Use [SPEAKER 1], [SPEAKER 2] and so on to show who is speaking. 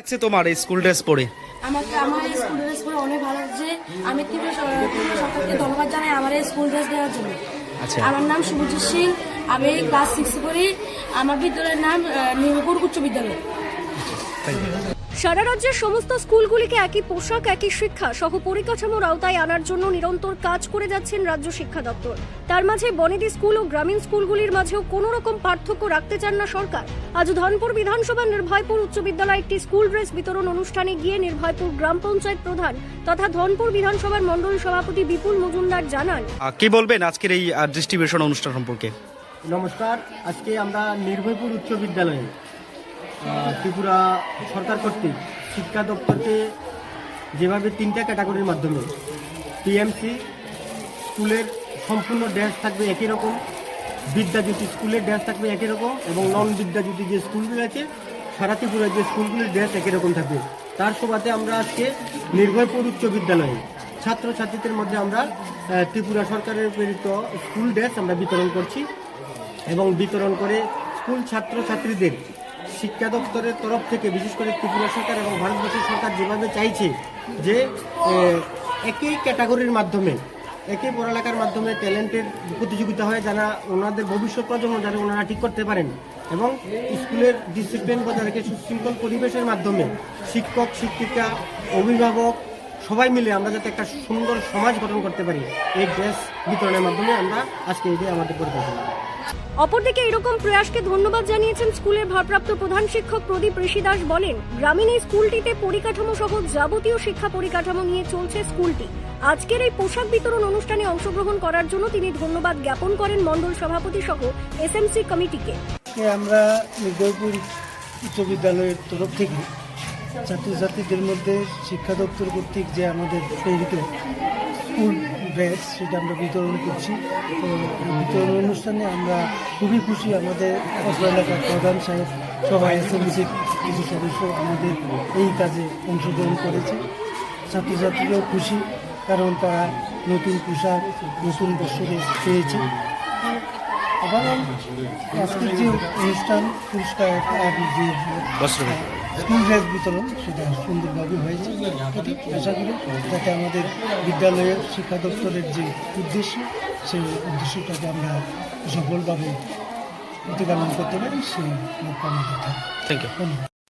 [SPEAKER 1] লাগছে তোমার এই স্কুল ড্রেস পরে?
[SPEAKER 2] আমাকে আমার এই স্কুল ড্রেস পরে অনেক ভালো লাগছে। আমি সর- সরকারকে ধন্যবাদ জানাই আমার এই স্কুল ড্রেস দেওয়ার জন্য।
[SPEAKER 1] আচ্ছা।
[SPEAKER 2] আমার নাম শুভজিৎ সিং। আমি ক্লাস সিক্স পড়ি। আমার বিদ্যালয়ের নাম আহ, উচ্চ বিদ্যালয়।
[SPEAKER 3] সারা রাজ্যের সমস্ত স্কুলগুলিকে একই পোশাক একই শিক্ষা সহ পরিকাঠামোর আওতায় আনার জন্য নিরন্তর কাজ করে যাচ্ছেন রাজ্য শিক্ষা দপ্তর। তার মাঝে বনেদি স্কুল ও গ্রামীণ স্কুলগুলির মাঝেও কোনো রকম পার্থক্য রাখতে চান না সরকার। আজ ধনপুর বিধানসভা নির্ভয়পুর উচ্চ বিদ্যালয়ে একটি স্কুল ড্রেস বিতরণ অনুষ্ঠানে গিয়ে নির্ভয়পুর গ্রাম পঞ্চায়েত প্রধান তথা ধনপুর বিধানসভার মণ্ডল সভাপতি বিপুল মজুমদার জানান।
[SPEAKER 1] কি বলবেন আজকের এই ডিস্ট্রিবিউশন অনুষ্ঠান সম্পর্কে?
[SPEAKER 4] নমস্কার। আজকে আমরা নির্ভয়পুর উচ্চ বিদ্যালয়ে ত্রিপুরা সরকার কর্তৃক শিক্ষা দপ্তরকে যেভাবে তিনটা ক্যাটাগরির মাধ্যমে টিএমসি স্কুলের সম্পূর্ণ ড্রেস থাকবে একই রকম, বিদ্যাজ্যোতি স্কুলের ড্রেস থাকবে একই রকম এবং নন বিদ্যাজ্যোতি যে স্কুলগুলো আছে, সারা ত্রিপুরার যে স্কুলগুলির ড্রেস একই রকম থাকবে। তার সুবাদে আমরা আজকে নির্ভয়পুর উচ্চ বিদ্যালয়ে ছাত্রছাত্রীদের মধ্যে আমরা ত্রিপুরা সরকারের প্রেরিত স্কুল ড্রেস আমরা বিতরণ করছি এবং বিতরণ করে স্কুল ছাত্রছাত্রীদের শিক্ষা দপ্তরের তরফ থেকে, বিশেষ করে ত্রিপুরা সরকার এবং ভারতবর্ষের সরকার যেভাবে চাইছে যে একই ক্যাটাগরির মাধ্যমে, একই পড়ালেখার মাধ্যমে ট্যালেন্টের প্রতিযোগিতা হয় যারা ওনাদের ভবিষ্যৎ প্রজন্ম যারা ওনারা ঠিক করতে পারেন এবং স্কুলের ডিসিপ্লিন বজায় রেখে সুশৃঙ্খল পরিবেশের মাধ্যমে শিক্ষক, শিক্ষিকা, অভিভাবক সবাই মিলে আমরা যাতে একটা সুন্দর সমাজ গঠন করতে পারি, এই ড্রেস বিতরণের মাধ্যমে আমরা আজকে এটাই আমাদের পরিকল্পনা।
[SPEAKER 3] অপরদিকে এরকম প্রয়াসকে ধন্যবাদ জানিয়েছেন স্কুলের ভারপ্রাপ্ত প্রধান শিক্ষক প্রদীপ ঋষি দাস বলেন, গ্রামীণ এই স্কুলটিতে পরিকাঠামো সহ যাবতীয় শিক্ষা পরিকাঠামো নিয়ে চলছে স্কুলটি। আজকের এই পোশাক বিতরণ অনুষ্ঠানে অংশগ্রহণ করার জন্য তিনি ধন্যবাদ জ্ঞাপন করেন মণ্ডল সভাপতি সহ এসএমসি কমিটিকে।
[SPEAKER 5] আমরা নির্দয়পুর উচ্চ বিদ্যালয়ের তরফ থেকে ছাত্রছাত্রীদের মধ্যে শিক্ষা দপ্তর কর্তৃক যে আমাদের প্রেরিত স্কুল ড্রেস সেটা আমরা বিতরণ করছি। তো বিতরণ অনুষ্ঠানে আমরা খুবই খুশি আমাদের অত্র এলাকার প্রধান সাহেব সবাই এসএমসির কিছু সদস্য আমাদের এই কাজে অংশগ্রহণ করেছে। ছাত্রছাত্রীরাও খুশি কারণ তারা নতুন পোশাক, নতুন বছরে পেয়েছে। এবং আজকের যে অনুষ্ঠান, পুরস্কার স্কুল ড্রেস বিতরণ সেটা সুন্দরভাবে হয়েছে। এটি আশা করি যাতে আমাদের বিদ্যালয়ের শিক্ষা দপ্তরের যে উদ্দেশ্য সেই উদ্দেশ্যটাকে আমরা সফলভাবে প্রতিপালন করতে পারি সেই লক্ষ্য আমাদের থাকে
[SPEAKER 1] থ্যাংক ইউ
[SPEAKER 5] ধন্যবাদ।